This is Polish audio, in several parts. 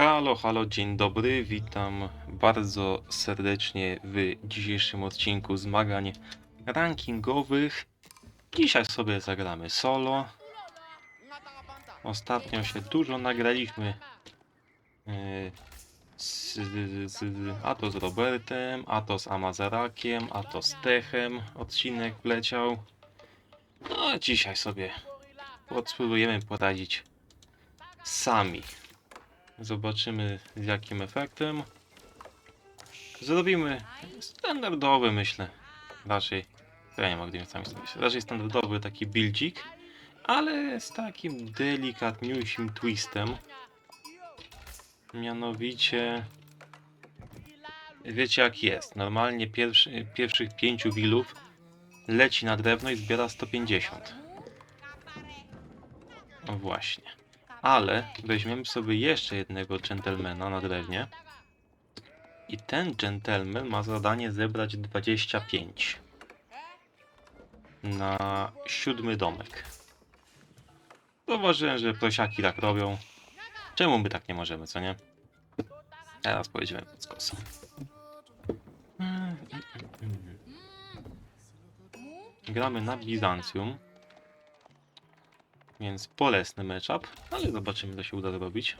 Halo, halo, dzień dobry. Witam bardzo serdecznie w dzisiejszym odcinku zmagań rankingowych. Dzisiaj sobie zagramy solo. Ostatnio się dużo nagraliśmy. e, Z, z, z, a to z Robertem, a to z Amazarakiem, a to z Techem. Odcinek wleciał. No, dzisiaj sobie spróbujemy poradzić sami. Zobaczymy z jakim efektem. Zrobimy standardowy, myślę. Raczej. Ja nie mogę sami sobie. Raczej standardowy taki buildzik, ale z takim delikatniusim twistem. Mianowicie. Wiecie jak jest. Normalnie pierwszy, pierwszych pięciu willów leci na drewno i zbiera 150. No właśnie. Ale weźmiemy sobie jeszcze jednego dżentelmena na drewnie. I ten dżentelmen ma zadanie zebrać 25 na siódmy domek. Zauważyłem, że prosiaki tak robią. Czemu my tak nie możemy, co nie? Teraz pojedziemy pod skosą. Gramy na Bizancjum. Więc bolesny matchup, ale zobaczymy co się uda zrobić.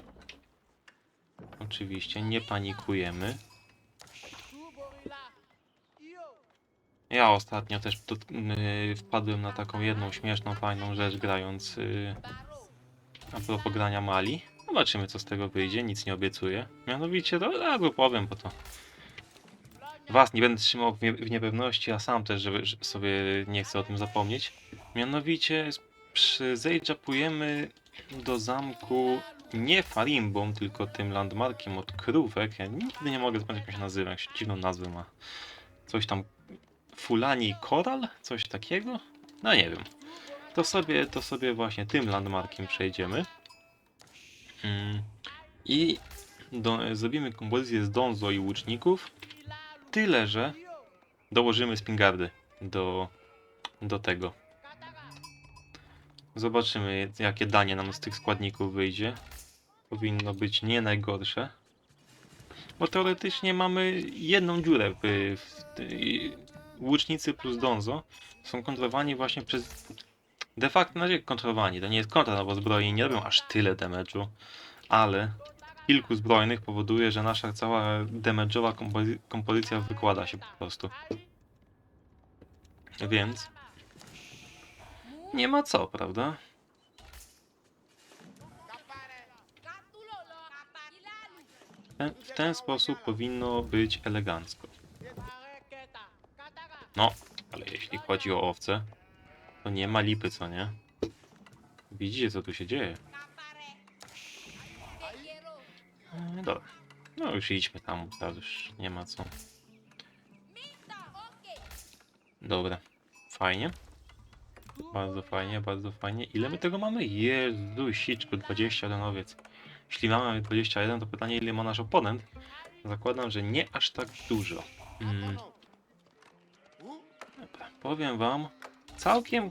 Oczywiście nie panikujemy. Ja ostatnio też yy, wpadłem na taką jedną śmieszną, fajną rzecz grając yy, a propos grania Mali. Zobaczymy co z tego wyjdzie, nic nie obiecuję. Mianowicie to razu powiem, bo to was nie będę trzymał w, nie, w niepewności, a sam też, żeby że sobie nie chcę o tym zapomnieć. Mianowicie przy zejczapujemy do zamku nie Farimbą, tylko tym landmarkiem od krówek. Ja nigdy nie mogę zapomnieć jak się nazywa, jak się dziwną nazwę ma. Coś tam Fulani Koral? Coś takiego? No nie wiem. To sobie, to sobie właśnie tym landmarkiem przejdziemy. Mm. I do, zrobimy kompozycję z Donzo i łuczników. Tyle, że dołożymy spingardy do, do tego. Zobaczymy, jakie danie nam z tych składników wyjdzie. Powinno być nie najgorsze. Bo teoretycznie mamy jedną dziurę. W, łucznicy plus Donzo są kontrolowani właśnie przez. De facto, na razie kontrolowani. To nie jest kontra, no bo zbroi nie robią aż tyle damage'u. Ale kilku zbrojnych powoduje, że nasza cała damage'owa kompozy kompozycja wykłada się po prostu. Więc nie ma co, prawda? Ten, w ten sposób powinno być elegancko. No, ale jeśli chodzi o owce, to nie ma lipy, co nie? Widzicie, co tu się dzieje? E, Dobra. No już idźmy tam, teraz już nie ma co. Dobra. Fajnie. Bardzo fajnie, bardzo fajnie. Ile my tego mamy? Jezu, siczku, 21 owiec. Jeśli mamy 21, to pytanie, ile ma nasz oponent? Zakładam, że nie aż tak dużo. Mm. Dobra, powiem wam, całkiem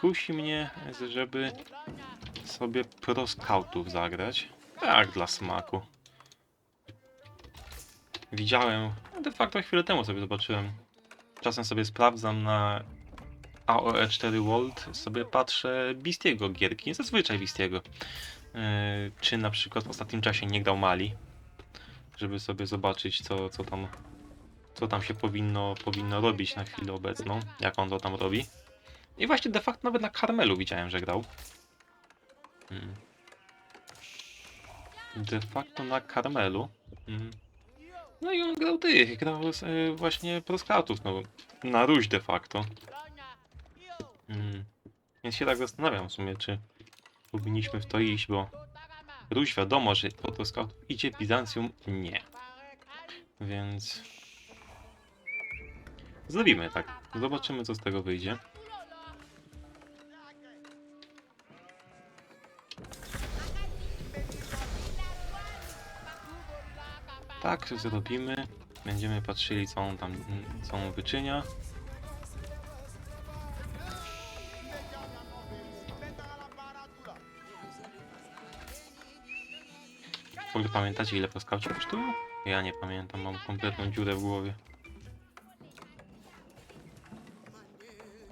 kusi mnie, żeby sobie pro scoutów zagrać. Tak, dla smaku. Widziałem, de facto chwilę temu sobie zobaczyłem. Czasem sobie sprawdzam na AOE 4 World, sobie patrzę Bistiego gierki, zazwyczaj Bistiego. Yy, czy na przykład w ostatnim czasie nie grał Mali, żeby sobie zobaczyć co, co tam co tam się powinno, powinno robić na chwilę obecną, jak on to tam robi. I właśnie de facto nawet na Carmelu widziałem, że grał. Mm. De facto na Carmelu. Mm. No i on grał tych, grał z, y, właśnie pro scoutów, no na Ruś de facto. Mm. Więc się tak zastanawiam w sumie, czy powinniśmy w to iść, bo Ruś wiadomo, że po pro scoutów idzie, Bizancjum nie. Więc Zrobimy tak. Zobaczymy, co z tego wyjdzie. Tak, zrobimy. Będziemy patrzyli, co on tam, co on wyczynia. Ogóle pamiętacie ile poskauci kosztują? Ja nie pamiętam, mam kompletną dziurę w głowie.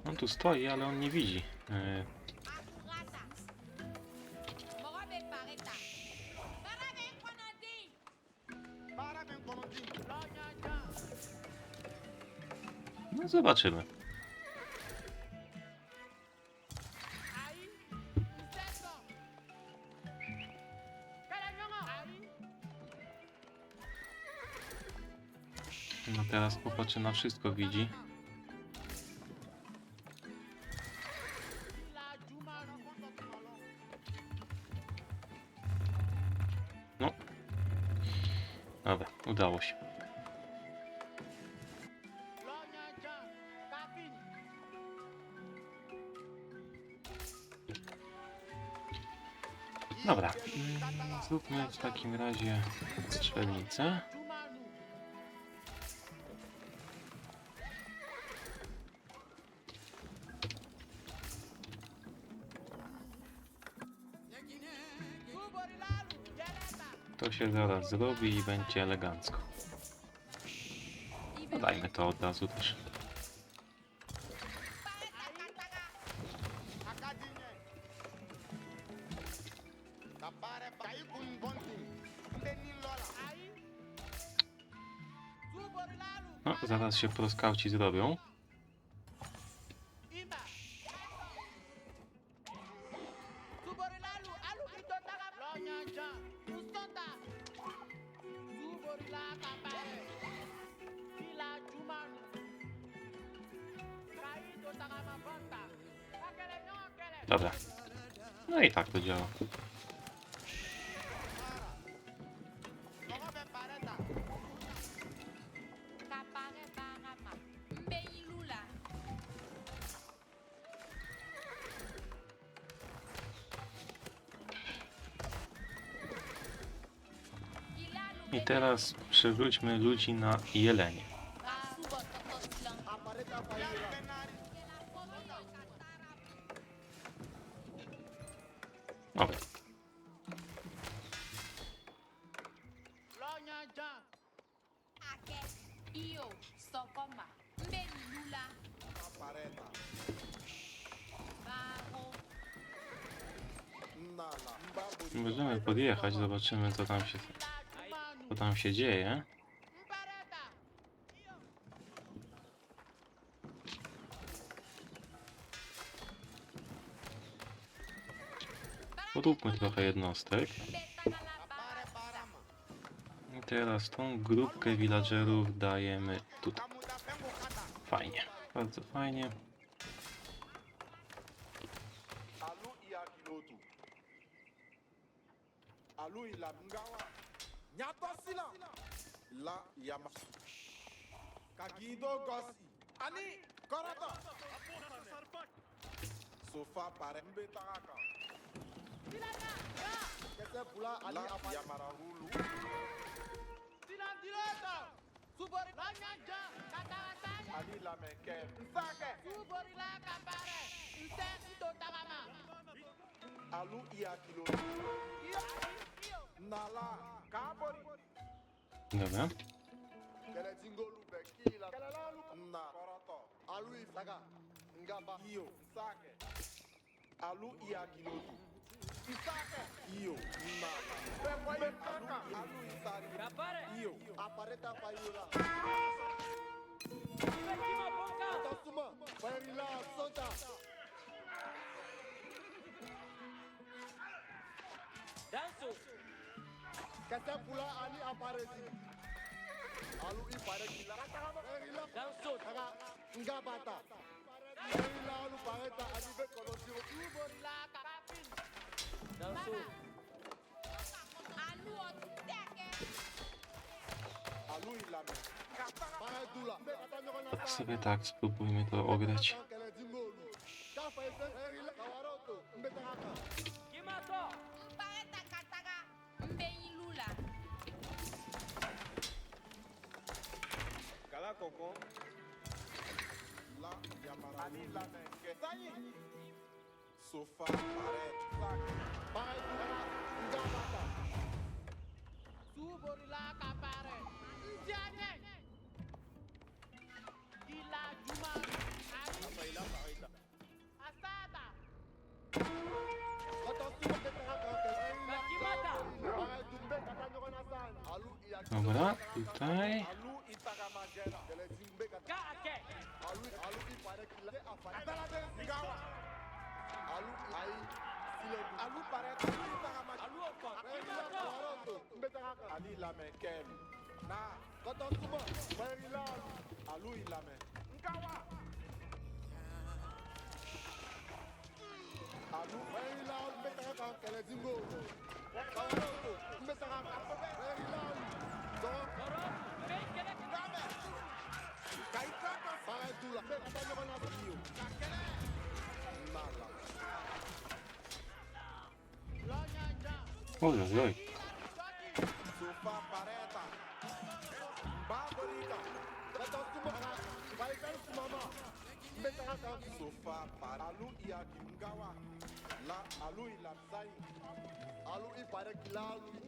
On tu stoi, ale on nie widzi. Yy, No zobaczymy. Teraz popatrzy na wszystko widzi. No. Dobra, udało się. Dobra, zróbmy w takim razie strzelnicę. To się zaraz zrobi i będzie elegancko. No dajmy to od razu też. No, zaraz się proskauci zrobią. To działa. I teraz przywróćmy ludzi na jelenie. Zobaczymy co tam się, co tam się dzieje. Poróbmy trochę jednostek. I teraz tą grupkę villagerów dajemy tutaj. Fajnie, bardzo fajnie. alu ilamngawa nyatosila la yamasu kagido gosi ani korata. Sofa parembe tagaka dilaka la ali meke subori alu iya kilotu nala kabori. Dobra. kɛlɛ tingolu bɛ k'i la na kɔrɔtɔ alu isaga ngaba iyo. Alu iyakilotu isakɛ iyo. Na bɛbɔyi kaka alu isari iyo. Apareta fayira tasuma fayirila sɔnta kɛsɛ fula ani apareti alu taga ngabata fayirila alu pareta ani bɛ kɔlɔsiro Alu Otuteke, alu ilamɛ baara du la. Bɛ ka taa ɲɔgɔn na A sobie tak spróbujmy to ograć. i to Ani la menge. Sa yi. Sofa, paret, plak. Paret, nga bata. Subo rila ka pare. Vamos lá, e vai. n bɛ la n.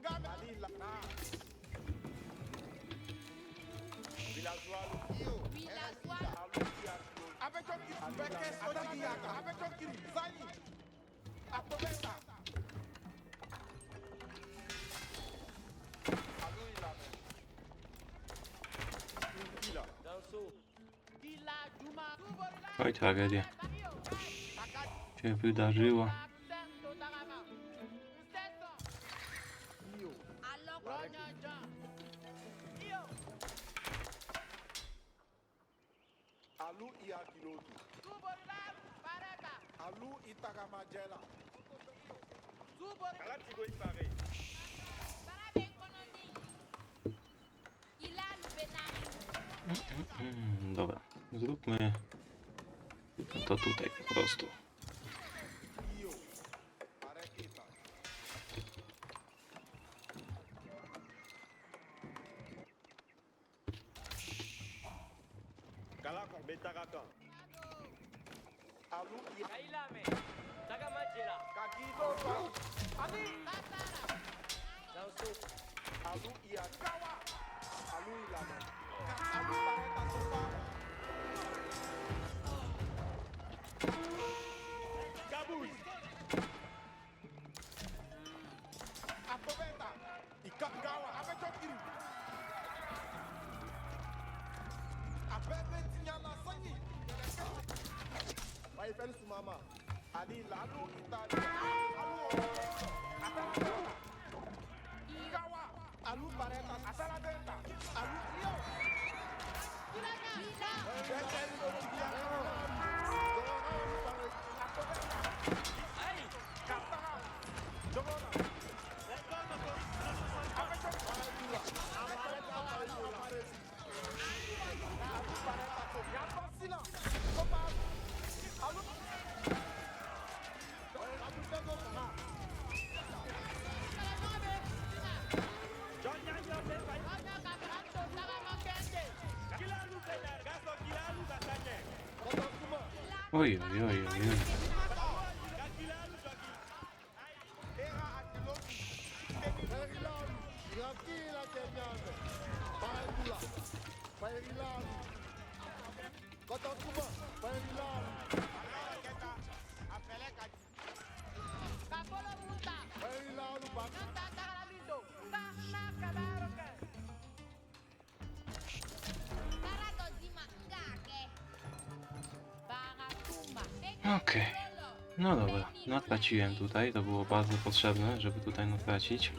Ngame. Ali la na. Villageois Zani. Apobeta. Alu ilame. Kila. Oj, tragedia się wydarzyła. Alu itagamajela. Kalatigo ipare. Mm, dobra, zróbmy to tutaj po prostu. Danso, Alu iya kawa. Alu ilame. Alu Oj, oj, oj, oj. oj. Kilalu natraciłem tutaj, to było bardzo potrzebne, żeby tutaj natracić.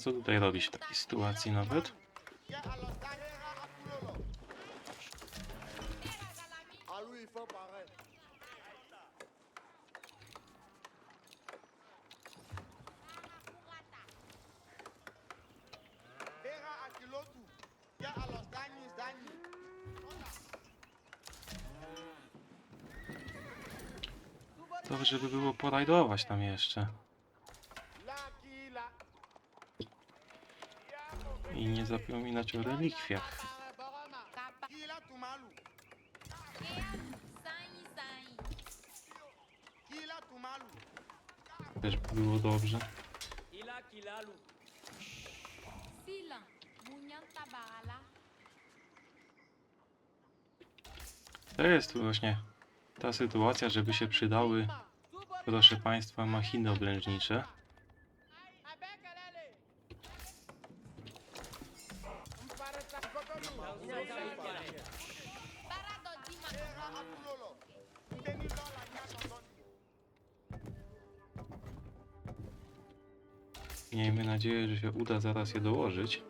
co tutaj robić w takiej sytuacji nawet. To żeby było porajdować tam jeszcze. Nie zapominać o relikwiach. Też by było dobrze. To jest właśnie ta sytuacja, żeby się przydały, proszę Państwa, machiny obręcznicze. Miejmy nadzieję, że się uda zaraz je dołożyć.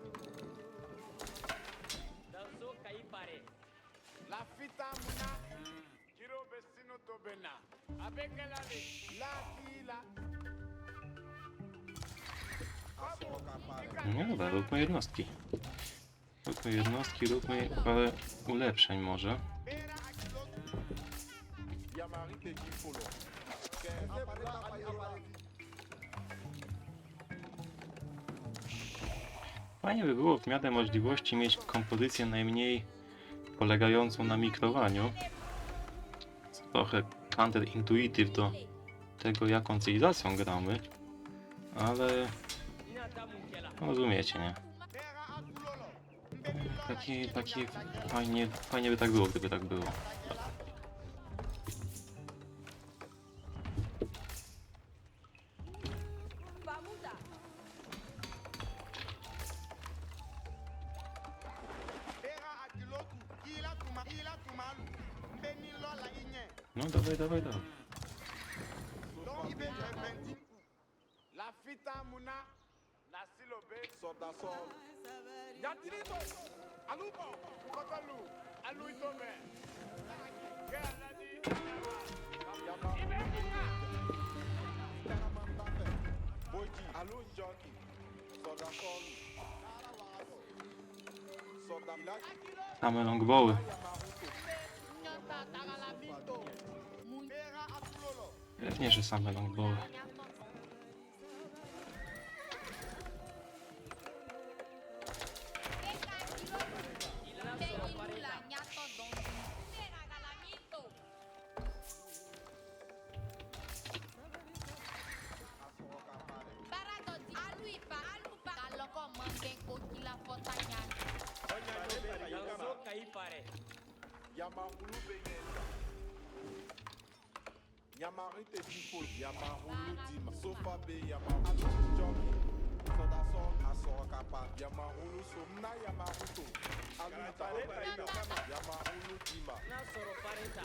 No dobra, róbmy jednostki. Róbmy jednostki, róbmy parę ulepszeń może. Fajnie by było w miarę możliwości mieć kompozycję najmniej polegającą na mikrowaniu. Trochę counterintuitive do tego, jaką cywilizacją gramy. Ale kela. rozumiecie, nie? Taki, taki fajnie, fajnie by tak było, gdyby tak było. Same longbowy. Pewnie, że same longbowy. paraît. Yamaroulou Bengel. Yamari te pipo, Yamaroulou Dima. Sofa be Yamaroulou Jomi. Soda son aso kapa. Yamaroulou Somna Yamaruto. Aluta Yamaroulou Dima. Nasoro Pareta.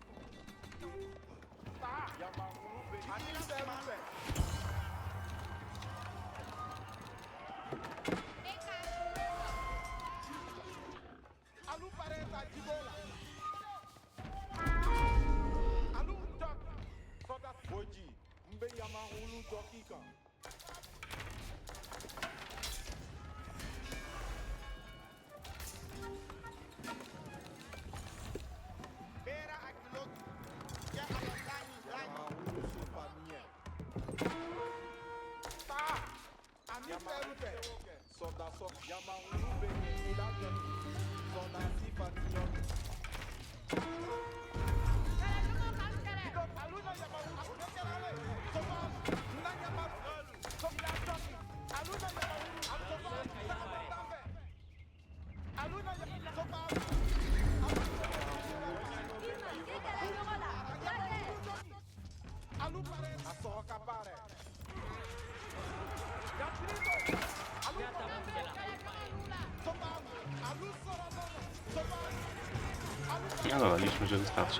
ตาอย่าบังรู้เป็นอันนี้แล้วเดินมาเลย da só. E a mão no bem, e da gente. Só No dobra, liczmy, że wystarczy.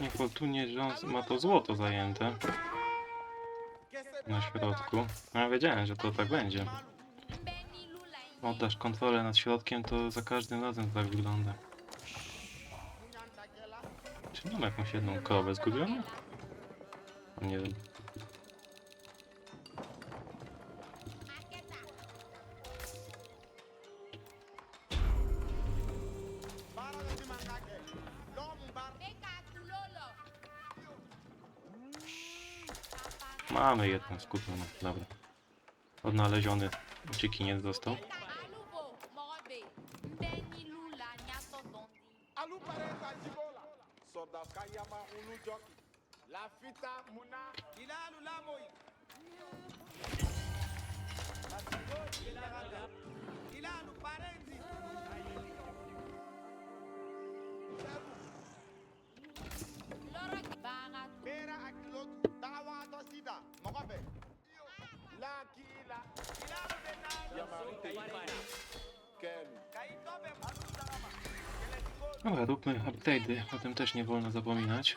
Niefortunnie Jones ma to złoto zajęte na środku. No, ja wiedziałem, że to tak będzie. Oddasz kontrolę nad środkiem, to za każdym razem tak wygląda. Czy mam jakąś jedną krowę zgubioną? Nie wiem. Mamy jedną skupioną, dobra. Odnaleziony uciekiniec został. Dobra, róbmy update'y, o tym też nie wolno zapominać.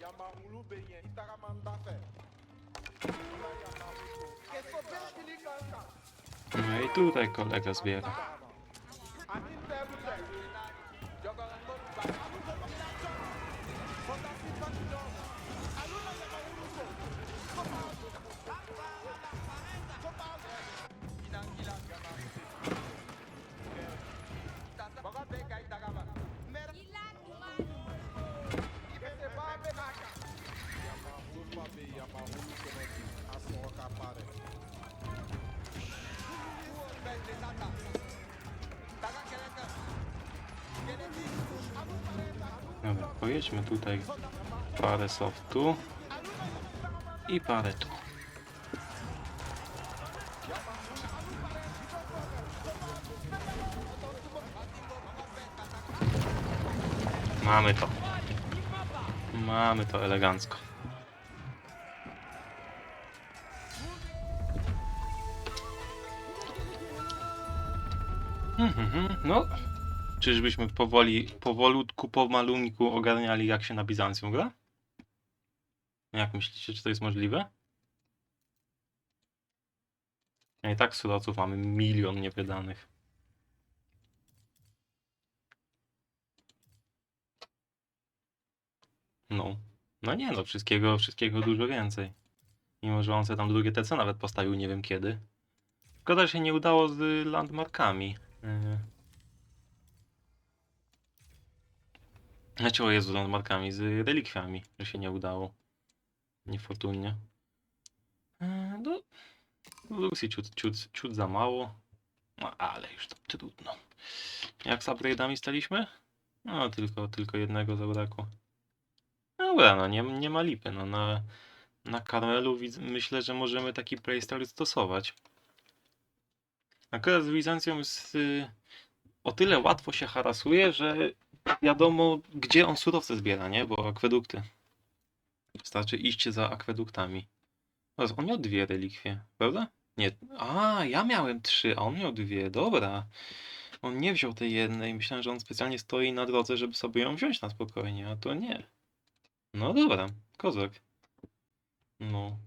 Yama ulube yen, itara manda fe. Keso. No i tutaj kolega zbiera. Jogger and Mumbai. Pojedźmy tutaj parę softu i parę tu. Mamy to. Mamy to elegancko. Mhm, mhm, No, Czyżbyśmy powoli, powolutku, pomalunku ogarniali, jak się na Bizancjum gra? Jak myślicie, czy to jest możliwe? A i tak surowców mamy milion niewydanych. No. No nie no, wszystkiego, wszystkiego dużo więcej. Mimo, że on sobie tam drugie TC nawet postawił nie wiem kiedy. Szkoda, że się nie udało z landmarkami. Yy. Znaczy, o Jezu, landmarkami, z relikwiami, że się nie udało. Niefortunnie. Eee, No, Lucy ciut, ciut, ciut za mało. No, ale już to trudno. Jak z upgrade'ami staliśmy? No, tylko, tylko jednego zabrakło. Dobra, no nie, nie ma lipy. No, na, na Karmelu myślę, że możemy taki playstyle stosować. Akurat z Bizancją jest y, o tyle łatwo się harasuje, że wiadomo, gdzie on surowce zbiera, nie? Bo akwedukty. Wystarczy iść za akweduktami. Teraz on miał dwie relikwie, prawda? Nie. A, ja miałem trzy, a on miał dwie. Dobra. On nie wziął tej jednej. Myślałem, że on specjalnie stoi na drodze, żeby sobie ją wziąć na spokojnie, a to nie. No dobra, kozak. No.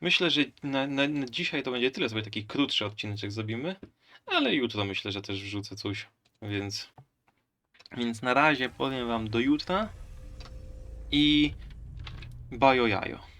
Myślę, że na, na, na dzisiaj to będzie tyle. Sobie taki krótszy odcineczek zrobimy. Ale jutro myślę, że też wrzucę coś, więc... Więc na razie powiem wam do jutra i bajo jajo.